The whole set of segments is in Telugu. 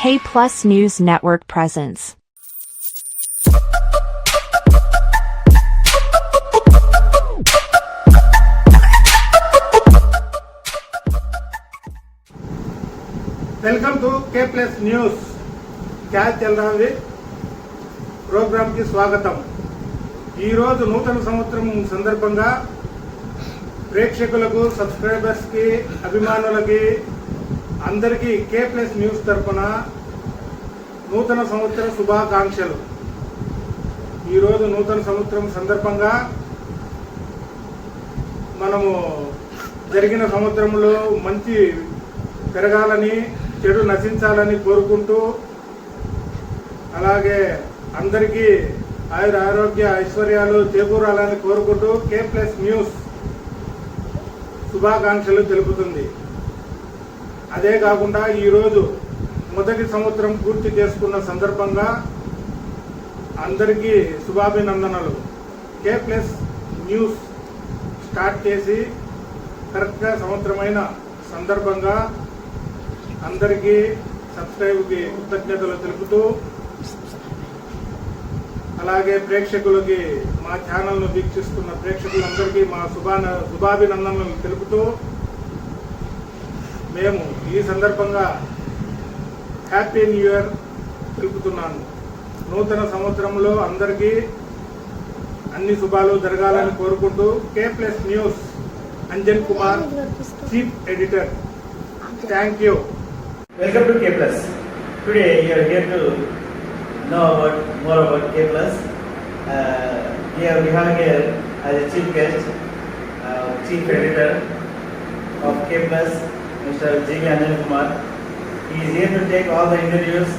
K Plus News Network presents. Welcome to K plus news క్యా చల్ రहा है ప్రోగ్రామ్కి స్వాగతం ఈ రోజు నూతన సంవత్సరం సందర్భంగా ప్రేక్షకులకు సబ్స్క్రైబర్స్కి అభిమానులకి అందరికీ కే ప్లస్ న్యూస్ తరపున నూతన సంవత్సర శుభాకాంక్షలు. ఈరోజు నూతన సంవత్సరం సందర్భంగా మనము జరిగిన సంవత్సరంలో మంచి పెరగాలని చెడు నశించాలని కోరుకుంటూ అలాగే అందరికీ ఆయుర ఆరోగ్య ఐశ్వర్యాలు చేకూరాలని కోరుకుంటూ కే ప్లస్ న్యూస్ శుభాకాంక్షలు తెలుపుతుంది. అదే కాకుండా ఈరోజు మొదటి సంవత్సరం పూర్తి చేసుకున్న సందర్భంగా అందరికీ శుభాభినందనలు. కే ప్లస్ న్యూస్ స్టార్ట్ చేసి కరెక్ట్గా సంవత్సరమైన సందర్భంగా అందరికీ సబ్స్క్రైబ్కి కృతజ్ఞతలు తెలుపుతూ అలాగే ప్రేక్షకులకి మా ఛానల్ను వీక్షిస్తున్న ప్రేక్షకులందరికీ మా శుభా శుభాభినందనలు తెలుపుతూ మేము ఈ సందర్భంగా హ్యాపీ న్యూ ఇయర్ తెలుపుతున్నాను. నూతన సంవత్సరంలో అందరికీ అన్ని శుభాలు జరగాలని కోరుకుంటూ K plus news Anjan Kumar chief editor. Thank you welcome to K plus today you're here to know about more about K plus you're Vihang chief guest chief editor of K plus Mr. J. V. Anjan Kumar. He is here to take all the interviews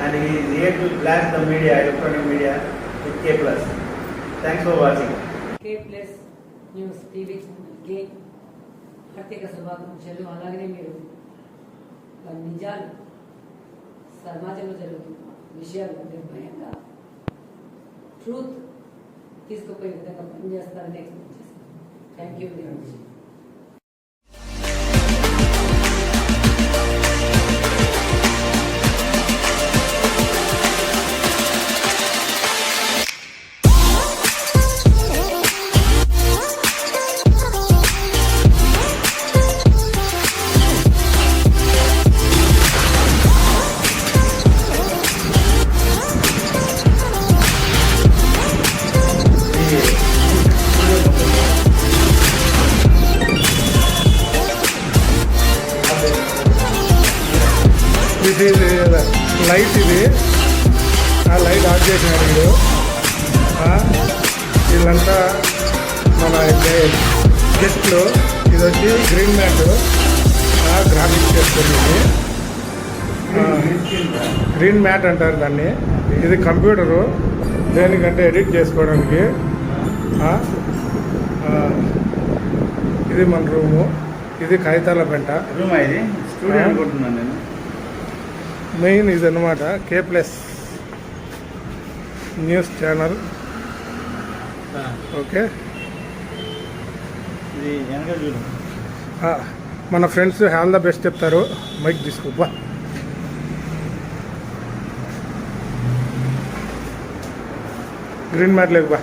and he is here to blast the media, electronic media with K Plus. Thanks for watching. K plus news TV ఛానల్కి ప్రత్యేక శుభాకాంక్షలు అలాగనే మీరు ఆ నిజాలు సమాజంలో జరుగుతున్న విషయాలు నిర్భయంగా ట్రూత్ తీసుకుపోయే విధంగా పనిచేస్తారని ఎక్స్పెక్ట్ చేస్తాను థ్యాంక్ యూ వెరీ మచ్ వీళ్ళంతా మన గెస్ట్లు ఇది వచ్చి గ్రీన్ మ్యాట్ గ్రాఫిక్స్ చేస్తుంది గ్రీన్ మ్యాట్ అంటారు దాన్ని. ఇది కంప్యూటరు. దేనికంటే ఎడిట్ చేసుకోవడానికి. ఇది మన రూము. ఇది కాగితాల పెంట. మెయిన్ ఇది? అనమాట K plus news channel. Okay. మన ఫ్రెండ్స్ ఆల్ ద బెస్ట్ చెప్తారు. మైక్ తీసుకోబ్బా గ్రీన్ మ్యాట్ లేకు బా.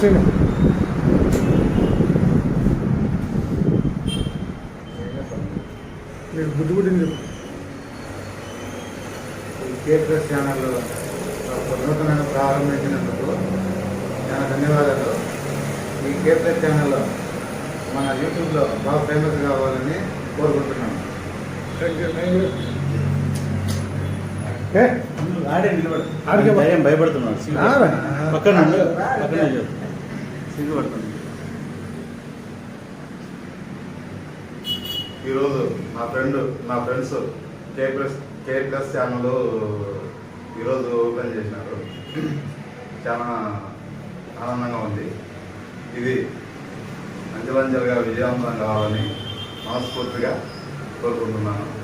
సీను మీరు బుద్ధి బుద్ధిని చెప్పు. కే ప్లస్ ఛానల్ నూతనంగా ప్రారంభించినందుకు చాలా ధన్యవాదాలు. ఈ కే ప్లస్ ఛానల్ మన యూట్యూబ్లో బాగా ఫేమస్ కావాలని కోరుకుంటున్నాను. థ్యాంక్ యూ థ్యాంక్ యూ ఆడే నిలబడు. ఆడికే పో. భయం భయపడుతున్నాడు. పక్కన. పక్కనే ఈరోజు నా ఫ్రెండ్ నా friends K plus K plus channel ఈరోజు ఓపెన్ చేసినారు. చాలా ఆనందంగా ఉంది. ఇది అంచెలంచెలుగా విజయవంతం కావాలని మనస్ఫూర్తిగా కోరుకుంటున్నాను.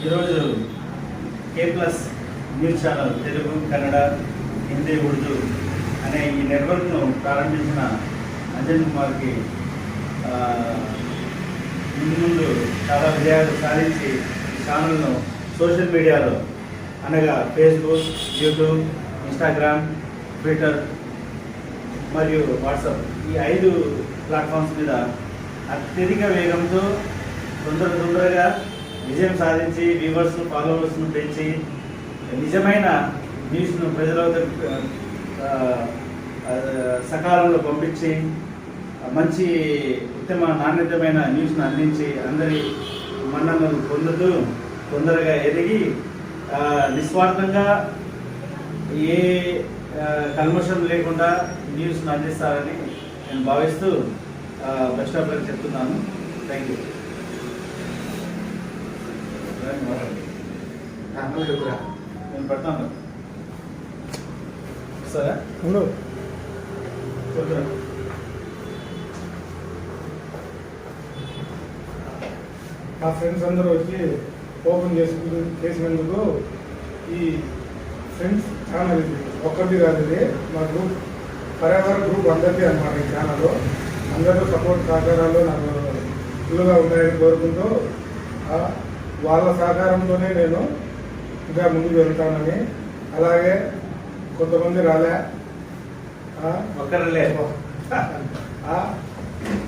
ఈరోజు K plus news channel Telugu Kannada Hindi Urdu అనే ఈ నెట్వర్క్ను ప్రారంభించిన అంజన్ కుమార్కి ముందు ముందు చాలా విజయాలు సాధించి ఈ ఛానల్ను సోషల్ మీడియాలో అనగా ఫేస్బుక్ యూట్యూబ్ ఇన్స్టాగ్రామ్ ట్విట్టర్ మరియు వాట్సాప్ ఈ ఐదు ప్లాట్ఫామ్స్ మీద అత్యధిక వేగంతో తొందర తొందరగా విజయం సాధించి వ్యూవర్స్ ఫాలోవర్స్ను పెంచి నిజమైన న్యూస్ను ప్రజల సకాలంలో పంపించి మంచి ఉత్తమ నాణ్యతమైన న్యూస్ను అందించి అందరి మన్ననలు పొందుతూ తొందరగా ఎదిగి నిస్వార్థంగా ఏ కల్మషం లేకుండా న్యూస్ను అందిస్తారని నేను భావిస్తూ బెస్ట్ ఆఫ్ చెప్తున్నాను. థ్యాంక్ యూ నేను పెడతాను. సరే? ఉండు. మా ఫ్రెండ్స్ అందరూ వచ్చి ఓపెన్ చేసుకు చేసినందుకు ఈ ఫ్రెండ్స్ ఛానల్ ఇది. ఒక్కరిది కాదు ఇది. మా గ్రూప్ పర్యావరణ గ్రూప్ అందరిది అనమాట ఈ ఛానల్. అందరూ సపోర్ట్ సహకారాలు నాకు ఫుల్గా ఉన్నాయని కోరుకుంటూ వాళ్ళ సహకారంతోనే నేను ఇంకా ముందుకు వెళ్తానని. అలాగే కొంతమంది రాలే. ఒక్కరులే.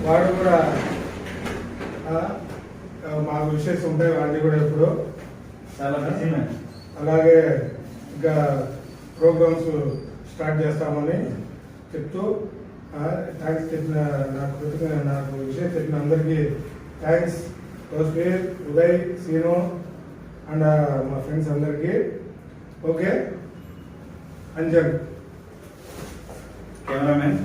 వాడు కూడా మాకు విషయస్ ఉంటాయి వాడిని కూడా ఎప్పుడు చాలా బిజీ మ్యాన్ అలాగే ఇంకా ప్రోగ్రామ్స్ స్టార్ట్ చేస్తామని చెప్తూ థ్యాంక్స్ చెప్పిన నాకు నాకు విషయం చెప్పిన అందరికీ థ్యాంక్స్. తస్వీర్ ఉదయ్ సీను అండ్ మా ఫ్రెండ్స్ అందరికీ. ఓకే? అంజన్. కెమెరామెన్.